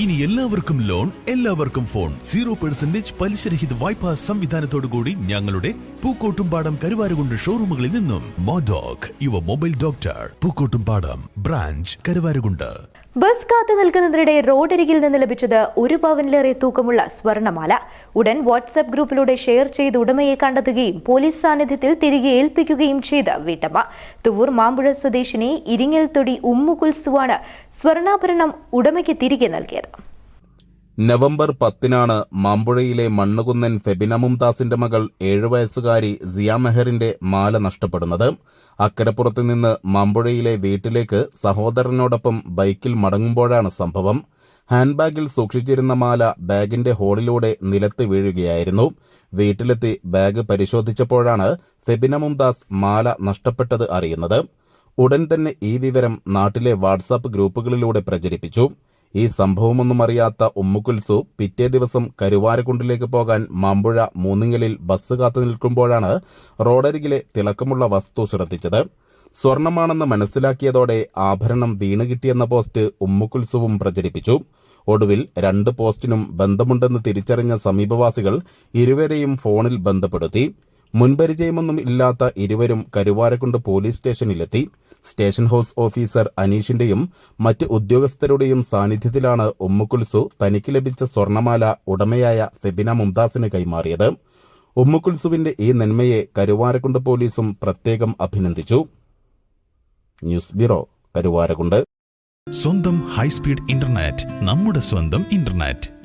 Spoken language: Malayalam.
ഇനി എല്ലാവർക്കും ലോൺ എല്ലാവർക്കും ഫോൺ. സീറോ പെർസെന്റേജ് പലിശരഹിത വായ്പാ സംവിധാനത്തോടുകൂടി ഞങ്ങളുടെ പൂക്കോട്ടുംപാടം കരുവാരുകൊണ്ട് ഷോറൂമുകളിൽ നിന്നും. മോഡോക് Yuva mobile doctor Pookkottumpadam branch Karuvarakundu. Bus കാത്തു നിൽക്കുന്നതിനിടെ റോഡരികിൽ നിന്ന് ലഭിച്ചത് ഒരു പവനിലേറെ തൂക്കമുള്ള സ്വർണമാല. ഉടൻ വാട്സ്ആപ്പ് ഗ്രൂപ്പിലൂടെ ഷെയർ ചെയ്ത് ഉടമയെ കണ്ടെത്തുകയും പോലീസ് സാന്നിധ്യത്തിൽ തിരികെ ഏൽപ്പിക്കുകയും ചെയ്ത വീട്ടമ്മ. തുവൂർ മാമ്പുഴ സ്വദേശിനി ഇരിങ്ങൽ തൊടി ഉമ്മുകുൽസുവാണ് സ്വർണാഭരണം ഉടമയ്ക്ക് തിരികെ നൽകിയത്. നവംബർ പത്തിനാണ് മാമ്പുഴയിലെ മണ്ണുകുന്നൻ ഫെബിന മുംതാസിന്റെ മകൾ ഏഴു വയസ്സുകാരി സിയ മെഹറിന്റെ മാല നഷ്ടപ്പെടുന്നത്. അക്കരപ്പുറത്ത് നിന്ന് മാമ്പുഴയിലെ വീട്ടിലേക്ക് സഹോദരനോടൊപ്പം ബൈക്കിൽ മടങ്ങുമ്പോഴാണ് സംഭവം. ഹാൻഡ് ബാഗിൽ സൂക്ഷിച്ചിരുന്ന മാല ബാഗിന്റെ ഹോളിലൂടെ നിലത്ത് വീഴുകയായിരുന്നു. വീട്ടിലെത്തി ബാഗ് പരിശോധിച്ചപ്പോഴാണ് ഫെബിന മുംതാസ് മാല നഷ്ടപ്പെട്ടത് അറിയുന്നത്. ഉടൻ തന്നെ ഈ വിവരം നാട്ടിലെ വാട്സാപ്പ് ഗ്രൂപ്പുകളിലൂടെ പ്രചരിപ്പിച്ചു. ഈ സംഭവമൊന്നും അറിയാത്ത ഉമ്മുക്കുൽസു പിറ്റേ ദിവസം കരുവാരക്കുണ്ടിലേക്ക് പോകാൻ മാമ്പുഴ മൂന്നിങ്ങലിൽ ബസ് കാത്തു നിൽക്കുമ്പോഴാണ് റോഡരികിലെ തിളക്കമുള്ള വസ്തു ശ്രദ്ധിച്ചത്. സ്വർണമാണെന്ന് മനസ്സിലാക്കിയതോടെ ആഭരണം വീണ് കിട്ടിയെന്ന പോസ്റ്റ് ഉമ്മുക്കുൽസുവും പ്രചരിപ്പിച്ചു. ഒടുവിൽ രണ്ട് പോസ്റ്റിനും ബന്ധമുണ്ടെന്ന് തിരിച്ചറിഞ്ഞ സമീപവാസികൾ ഇരുവരെയും ഫോണിൽ ബന്ധപ്പെടുത്തി. മുൻപരിചയമൊന്നും ഇല്ലാത്ത ഇരുവരും കരുവാരക്കുണ്ട് പോലീസ് സ്റ്റേഷനിലെത്തി. സ്റ്റേഷൻ ഹൌസ് ഓഫീസർ അനീഷിന്റെയും മറ്റ് ഉദ്യോഗസ്ഥരുടെയും സാന്നിധ്യത്തിലാണ് ഉമ്മുക്കുൽസു തനിക്ക് ലഭിച്ച സ്വർണമാല ഉടമയായ ഫെബിന മുംതാസിന് കൈമാറിയത്. ഉമ്മുക്കുൽസുവിന്റെ ഈ നന്മയെ കരുവാരക്കുണ്ട് പോലീസും പ്രത്യേകം അഭിനന്ദിച്ചു. ന്യൂസ് ബ്യൂറോ കരുവാരക്കുണ്ട് സ്വന്തം ഹൈസ്പീഡ് ഇന്റർനെറ്റ് നമ്മുടെ സ്വന്തം ഇന്റർനെറ്റ്.